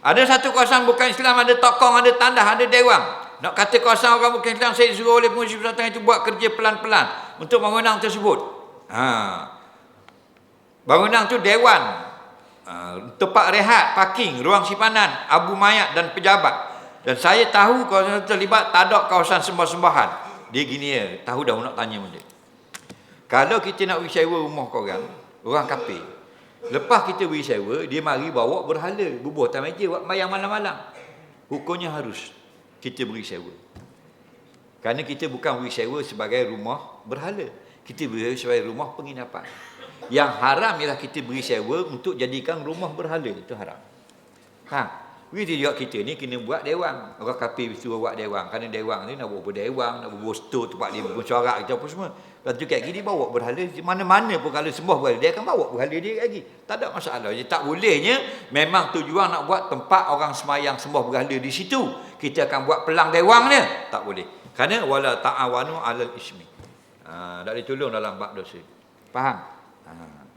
Ada satu kawasan bukan Islam, ada tokong, ada tandah, ada dewang. Nak kata kawasan orang bukan Islam, saya suruh oleh pengurus persatuan itu buat kerja pelan-pelan untuk bangunan tersebut. Ha. Bangunan tu dewan, ha, tempat rehat, parking, ruang simpanan, abu mayat dan pejabat. Dan saya tahu kawasan terlibat tak ada kawasan sembah-sembahan. Dia gini ya, tahu dah nak tanya benda. Kalau kita nak sewa rumah korang, orang kafir. Lepas kita beri sewa, dia mari bawa berhala, bubuh atas meja buat mayang malam-malam. Hukumnya harus kita beri sewa. Kerana kita bukan beri sewa sebagai rumah berhala. Kita beri sebagai rumah penginapan. Yang haram ialah kita beri sewa untuk jadikan rumah berhala. Itu haram. Ha. Begitu juga kita ni kena buat dewang. Orang kafir suruh buat dewang. Kerana dewang ni nak buat berdewang, nak buat stor tempat dia bersuara kita apa semua. Lepas tu kayak gini bawa berhala. Mana-mana pun kalau sembah berhala, dia akan bawa berhala dia lagi. Tak ada masalah. Jadi tak bolehnya memang tujuan nak buat tempat orang semayang sembah berhala di situ. Kita akan buat pelang dewang dia. Tak boleh. Kerana wala ta'awanu alal ismi. Ha, tak ditolong dalam bab dosa. Faham? Ha.